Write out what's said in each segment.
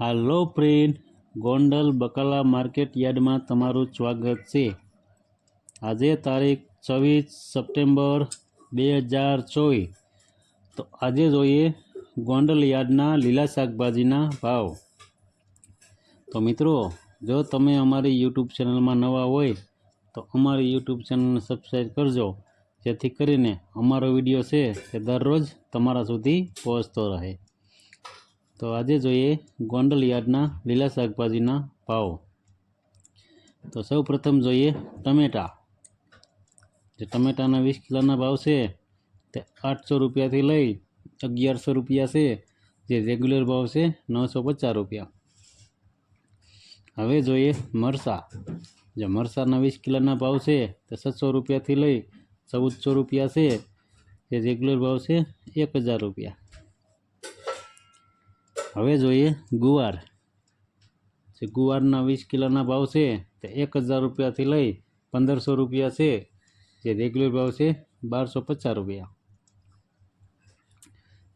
હાલો friend Gondal બકાલા market યાર્ડમાં તમારું સ્વાગત છે આજે તારીખ છવ્વીસ સપ્ટેમ્બર બે હજાર ચોવીસ તો આજે જોઈએ ગોંડલ યાર્ડના લીલા શાકભાજીના ભાવ તો મિત્રો જો તમે અમારી યુટ્યુબ ચેનલમાં નવા હોય તો અમારી યુટ્યુબ ચેનલને સબસ્ક્રાઈબ કરજો જેથી કરીને અમારો વિડીયો છે તે દરરોજ તમારા સુધી પહોંચતો રહે તો આજે જોઈએ ગોંડલ યાર્ડના લીલા શાકભાજીના ભાવ તો સૌ પ્રથમ જોઈએ ટમેટા જે ટમેટાના વીસ કિલોના ભાવ છે તે આઠસો રૂપિયાથી લઈ અગિયારસો રૂપિયા છે જે રેગ્યુલર ભાવ છે નવસો પચાસ રૂપિયા હવે જોઈએ મરસા જે મરસાના વીસ કિલોના ભાવ છે તે સાતસો રૂપિયાથી લઈ ચૌદસો રૂપિયા છે જે રેગ્યુલર ભાવ છે એક હજાર રૂપિયા હવે જોઈએ ગુવાર જે ગુવારના વીસ કિલોના ભાવ છે તે એક હજાર રૂપિયાથી લઈ પંદરસો રૂપિયા છે જે રેગ્યુલર ભાવ છે બારસો પચાસ રૂપિયા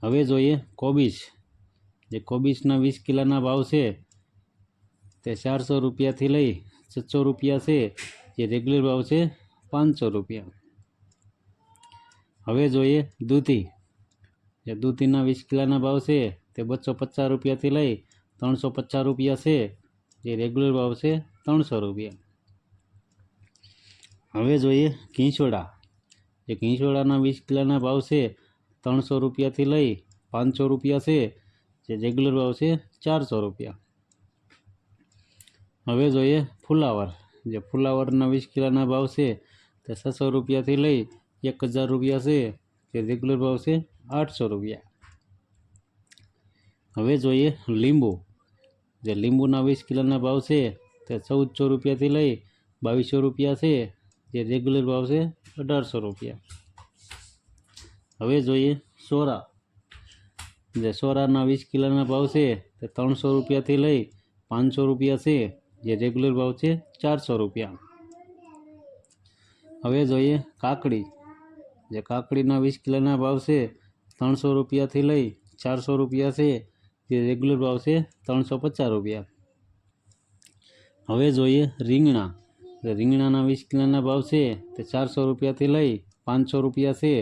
હવે જોઈએ કોબીજ જે કોબીજના વીસ કિલોના ભાવ છે તે ચારસો રૂપિયાથી લઈ છસો રૂપિયા છે જે રેગ્યુલર ભાવ છે પાંચસો રૂપિયા હવે જોઈએ દૂધી જે દૂધીના વીસ કિલોના ભાવ છે ते 250 रुपया थी ले 350 रुपया से जे रेगुलर भाव से 300 रुपया હવે જોઈએ કીંચોડા જે કીંચોડાના 20 કિલોના ભાવ છે 300 રૂપિયા થી લઈ 500 રૂપિયા છે જે रेगुलर भाव से 400 રૂપિયા હવે જોઈએ ફૂલાવર જે ફૂલાવરના 20 કિલોના ભાવ છે તો 600 રૂપિયા થી લઈ 1000 રૂપિયા છે જે रेगुलर भाव से 800 રૂપિયા હવે જોઈએ લીંબુ જે લીંબુના વીસ કિલોના ભાવ છે તે ચૌદસો રૂપિયાથી લઈ બાવીસો રૂપિયા છે જે રેગ્યુલર ભાવ છે અઢારસો રૂપિયા હવે જોઈએ સોરા જે સોરાના વીસ કિલોના ભાવ છે તે ત્રણસો રૂપિયાથી લઈ પાંચસો રૂપિયા છે જે રેગ્યુલર ભાવ છે ચારસો રૂપિયા હવે જોઈએ કાકડી જે કાકડીના વીસ કિલોના ભાવ છે ત્રણસો રૂપિયાથી લઈ ચારસો રૂપિયા છે જે રેગ્યુલર બાવસે 350 રૂપિયા હવે જોઈએ રીંગણા કે રીંગણાના વિસ્કિલરના ભાવ છે તો 400 રૂપિયા થી લઈ 500 રૂપિયા છે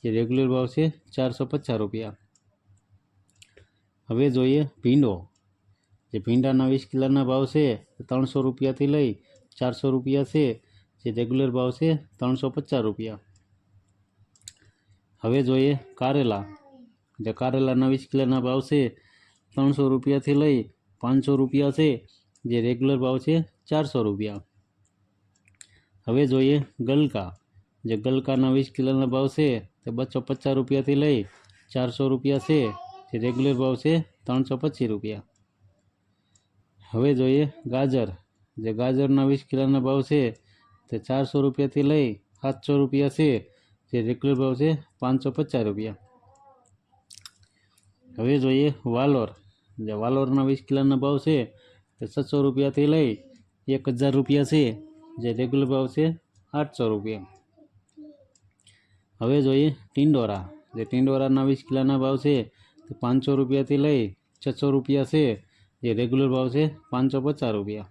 જે રેગ્યુલર બાવસે 450 રૂપિયા હવે જોઈએ બીંડો જે બીંડાના વિસ્કિલરના ભાવ છે તો 300 રૂપિયા થી લઈ 400 રૂપિયા છે જે રેગ્યુલર બાવસે 350 રૂપિયા હવે જોઈએ કારેલા જે કારેલાના વિસ્કિલરના ભાવ છે तौ सौ रुपया थी लई पांच सौ रुपया से जे रेग्युलर भाव है चार सौ रुपया हमें जो है गलका जो गलका वीस किलो भाव से तो बसो पचास रुपया थी लई चार सौ रुपया से जे रेग्युलर भाव से तौ सौ पच्चीस रुपया हमें जो है गाजर जो गाजर वीस किलो भाव से तो चार सौ रुपया थी लई सात सौ रुपया से जे रेग्युलर भाव से पाँच सौ पचास रुपया हमें जो है वालोर वालोर वीस किलाना भाव से छः सौ रुपया थे लाई एक हज़ार रुपया से जे रेग्युलर भाव से आठ सौ रुपया हमें जो टिंडोरा जो टिंडोरा वीस किलाना भाव से तो पाँच सौ रुपया थी लाई छः सौ रुपया से जे रेग्युलर भाव से पाँच सौ पचास रुपया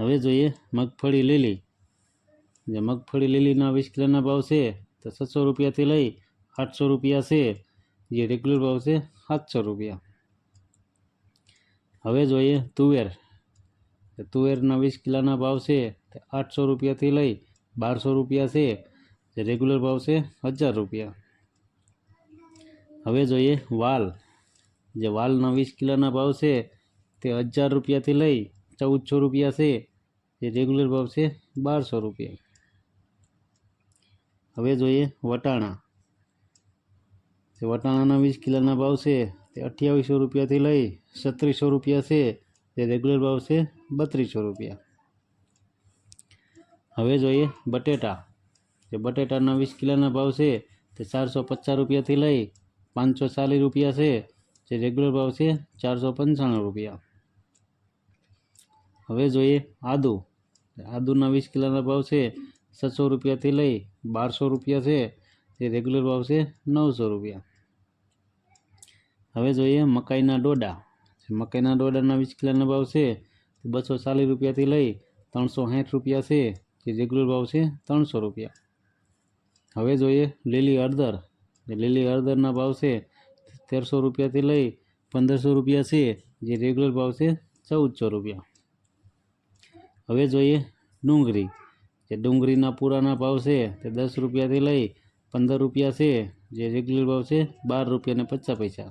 हमें जो है मगफड़ी लीली जो मगफड़ी लीली वीस किलाना भाव से तो छः सौ रुपया थी लाई आठ सौ रुपया से ये रेग्युलर भाव से सात सौ रुपया हमें जो है तुवेर तो तुवेर वीस किला भाव से आठ सौ रुपया थी लई बार सौ रुपया से रेग्युलर भाव से हज़ार रुपया हमें जो है वाल जो वाल वीस किला भाव से हज़ार रुपया थी लई चौद सौ रुपया से रेगुलर भाव से बार सौ रुपया हमें जो है वटाणा જે વટાણાના વીસ કિલોના ભાવ છે તે અઠ્યાવીસો રૂપિયાથી લઈ છત્રીસો રૂપિયા છે તે રેગ્યુલર ભાવ છે બત્રીસો રૂપિયા હવે જોઈએ બટેટા જે બટેટાના વીસ કિલોના ભાવ છે તે ચારસો પચાસ રૂપિયાથી લઈ પાંચસો ચાલીસ રૂપિયા છે જે રેગ્યુલર ભાવ છે ચારસો પંચાણું રૂપિયા હવે જોઈએ આદુ આદુના વીસ કિલોના ભાવ છે છસો રૂપિયાથી લઈ બારસો રૂપિયા છે ये रेग्युलर भाव से नौ सौ रुपया हमें जो है मकाई डोडा मकाई डोडा वीस किला भाव से बसो चालीस रुपया लई तरह सौ हेठ रुपया से रेग्युलर भाव से तरह सौ रुपया हमें जो है लीली हड़दर लीली हड़दर भाव से तेर सौ रुपया लई पंदर सौ रुपया से जो रेग्युलर भाव से चौद सौ रुपया हमें जो है डूंगी डूंगी पूरा भाव से दस रुपया लई પંદર રૂપિયા છે જે રેગ્યુલર ભાવ છે બાર રૂપિયા ને પચાસ પૈસા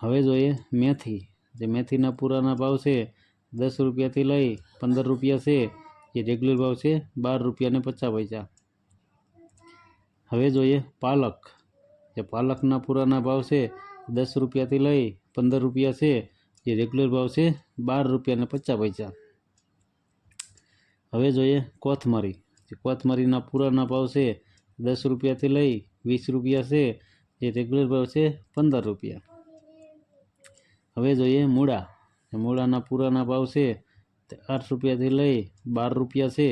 હવે જોઈએ મેથી જે મેથીના પૂરાના ભાવ છે દસ રૂપિયાથી લઈ પંદર રૂપિયા છે એ રેગ્યુલર ભાવ છે બાર રૂપિયા ને પચાસ પૈસા હવે જોઈએ પાલક જે પાલકના પૂરાના ભાવ છે દસ રૂપિયાથી લઈ પંદર રૂપિયા છે એ રેગ્યુલર ભાવ છે બાર રૂપિયા ને પચાસ પૈસા હવે જોઈએ કોથમરી જે કોથમરીના પૂરાના ભાવ છે दस रुपया से लई वीस रुपया से रेग्युलर भाव से पंदर रुपया हमें जो है मूड़ा मूड़ा पूरा भाव से आठ रुपया से लई बार रुपया से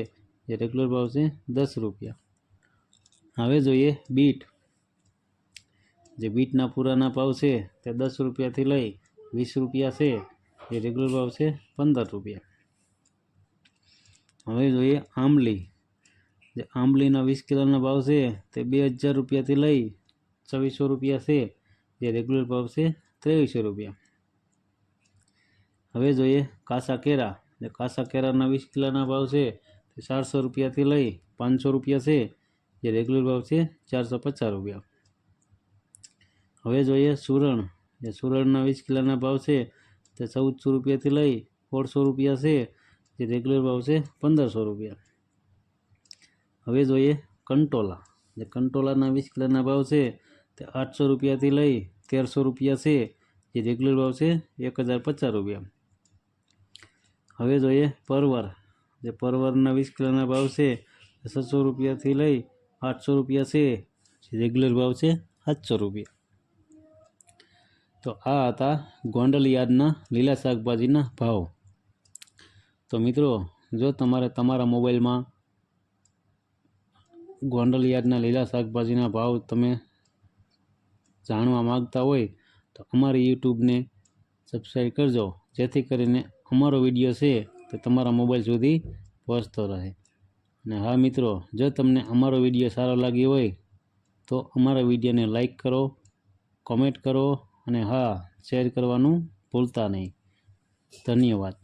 रेग्युलर भाव से दस रुपया हमें जो है बीट जो बीटना पूरा भाव से दस रुपया थी लई वीस रुपया से रेग्युलर भाव से पंदर रुपया हमें जो है आमली જે આમલીના વિસ્કિલરના ભાવ છે તે 2000 રૂપિયા થી લઈ 2400 રૂપિયા છે જે રેગ્યુલર ભાવ છે 2300 રૂપિયા હવે જોઈએ કાસા કેરા અને કાસા કેરાના વિસ્કિલરના ભાવ છે તે 400 રૂપિયા થી લઈ 500 રૂપિયા છે જે રેગ્યુલર ભાવ છે 450 રૂપિયા હવે જોઈએ સુરણ જે સુરણના વિસ્કિલરના ભાવ છે તે 1400 રૂપિયા થી લઈ 1800 રૂપિયા છે જે રેગ્યુલર ભાવ છે 1500 રૂપિયા હવે જોઈએ કંટોલા જે કંટોલાના વીસ કિલોના ભાવ છે તે આઠસો રૂપિયાથી લઈ તેરસો રૂપિયા છે જે રેગ્યુલર ભાવ છે એક હજાર પચાસ રૂપિયા હવે જોઈએ પરવર જે પરવરના વીસ કિલોના ભાવ છે તે રૂપિયાથી લઈ આઠસો રૂપિયા છે જે રેગ્યુલર ભાવ છે સાતસો રૂપિયા તો આ હતા ગોંડલ યાર્ડના લીલા શાકભાજીના ભાવ તો મિત્રો જો તમારે તમારા મોબાઈલમાં ગોંડલ યાર્ડના લીલા શાકભાજીના ભાવ તમે જાણવા માગતા હોય તો અમારી યુટ્યુબને સબસ્ક્રાઈબ કરજો જેથી કરીને અમારો વિડીયો છે તે તમારા મોબાઈલ સુધી પહોંચતો રહે અને હા મિત્રો જો તમને અમારો વિડીયો સારો લાગ્યો હોય તો અમારા વિડીયોને લાઈક કરો કોમેન્ટ કરો અને હા શેર કરવાનું ભૂલતા નહીં ધન્યવાદ